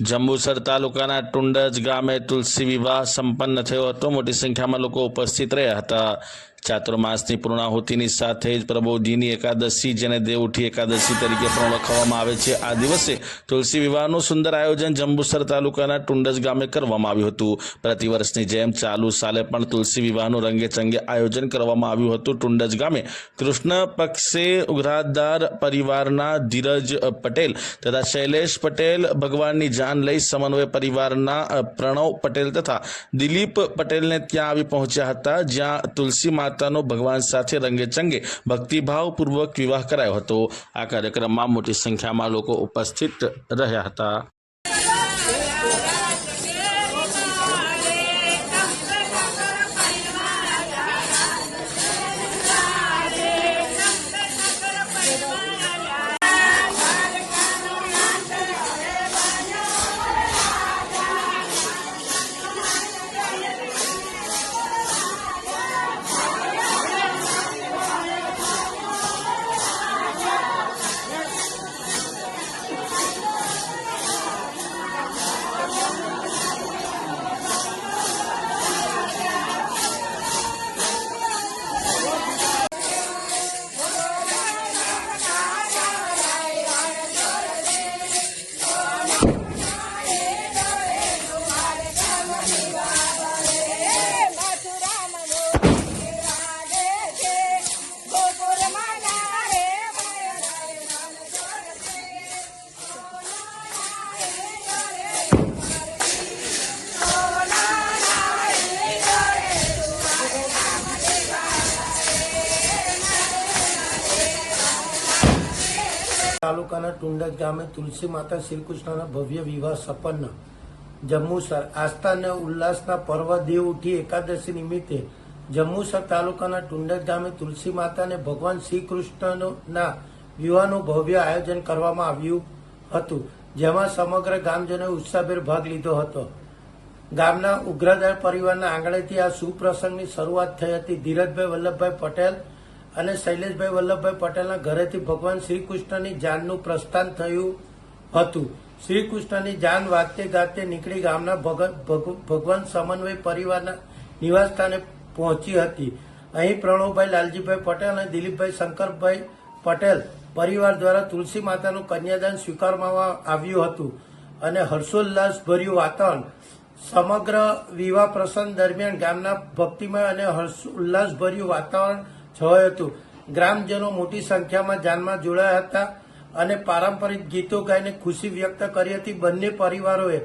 જંબુસર તાલુકાના ટુંડજ ગામે તુલસી વિવાહ સંપન્ન થયો હતો. મોટી સંખ્યામાં લોકો ઉપસ્થિત રહ્યા હતા. ચાતુર્માસની પૂર્ણાહુતિની સાથે જ પ્રભુજીની એકાદશી જેને દેવઉઠી એકાદશી તરીકે પણ ઓળખવામાં આવે છે. આ દિવસે તુલસી વિવાહનું સુંદર આયોજન જંબુસર તાલુકાના ટુંડસ ગામે કરવામાં આવ્યું હતું. પ્રતિવર્ષની જેમ ચાલુ સાલે પણ તુલસી વિવાહનું રંગેચંગે આયોજન કરવામાં આવ્યું હતું. ટુંડસ ગામે કૃષ્ણ પક્ષે ઉઘરાદાર પરિવારના ધીરજ પટેલ તથા શૈલેષ પટેલ ભગવાનની જાન લઈ સમન્વય પરિવારના પ્રણવ પટેલ તથા દિલીપ પટેલને ત્યાં આવી પહોંચ્યા હતા, જ્યાં તુલસી માતાનો ભગવાન સાથે રંગેચંગે ભક્તિભાવપૂર્વક વિવાહ કરાયો હતો. આ કાર્યક્રમમાં મોટી સંખ્યામાં લોકો ઉપસ્થિત રહ્યા હતા. તાલુકાના ટુંડક ગામે તુલસી માતા શ્રીકૃષ્ણના ભવ્ય વિવાહ સંપન્ન જમ્મુસર આસ્થા અને ઉલ્લાસના પર્વ દેવ ઉઠી એકાદશી નિમિત્તે જમ્મુસર તાલુકાના ટુંડક ગામે તુલસી માતાને ભગવાન શ્રીકૃષ્ણના વિવાહનું ભવ્ય આયોજન કરવામાં આવ્યું હતું, જેમાં સમગ્ર ગામજનોએ ઉત્સાહભેર ભાગ લીધો હતો. ગામના ઉગ્રધાર પરિવારના આંગણેથી આ સુપ્રસંગની શરૂઆત થઈ હતી. ધીરજભાઈ વલ્લભભાઈ પટેલ અને શૈલેષભાઈ વલ્લભભાઈ પટેલના ઘરેથી ભગવાન શ્રીકૃષ્ણની જાનનું પ્રસ્થાન થયું હતું. શ્રીકૃષ્ણની જાન વાગતે ગાતે નીકળી ગામના ભગ- ભગ- ભગવાન સમન્વય પરિવારના નિવાસસ્થાને પહોંચી હતી. અહીં પ્રણવભાઈ લાલજીભાઈ પટેલ અને દિલીપભાઈ શંકરભાઈ પટેલ પરિવાર દ્વારા તુલસી માતાનું કન્યાદાન સ્વીકારવામાં આવ્યું હતું અને હર્ષોલ્લાસ ભર્યું વાતાવરણ. સમગ્ર વિવાહ પ્રસંગ દરમિયાન ગામના ભક્તિમય અને હર્ષ ઉલ્લાસભર્યું વાતાવરણ છવાયું હતું. ગ્રામજનો મોટી સંખ્યામાં જાનમાં જોડાયા હતા અને પારંપરિક ગીતો ગાઈને ખુશી વ્યક્ત કરી હતી બંને પરિવારોએ.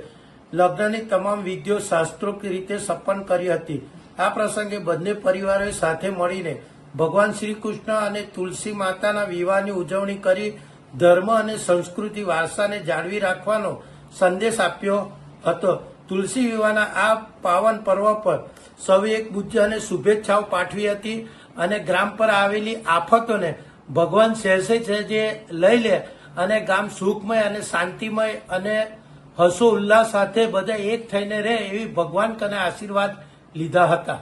લગ્નની તમામ વિધિઓ શાસ્ત્રોક્ત રીતે સંપન્ન કરી હતી. આ પ્રસંગે બંને પરિવારોએ સાથે મળીને ભગવાન શ્રી કૃષ્ણ અને તુલસી માતાના વિવાહની ઉજવણી કરી ધર્મ અને સંસ્કૃતિ વારસાને જાળવી રાખવાનો સંદેશ આપ્યો હતો. તુલસી વિવાહના આ પાવન પર્વ પર સૌએ એક બુદ્ધિ અને શુભેચ્છાઓ પાઠવી હતી. અને ગ્રામ પર આવેલી આફતોને ભગવાન સહેસે છે જે લઈ લે અને ગામ સુખમય અને શાંતિમય અને હસો ઉલ્લાસ સાથે બધા એક થઈને રહે એવી ભગવાન કને આશીર્વાદ લીધા હતા.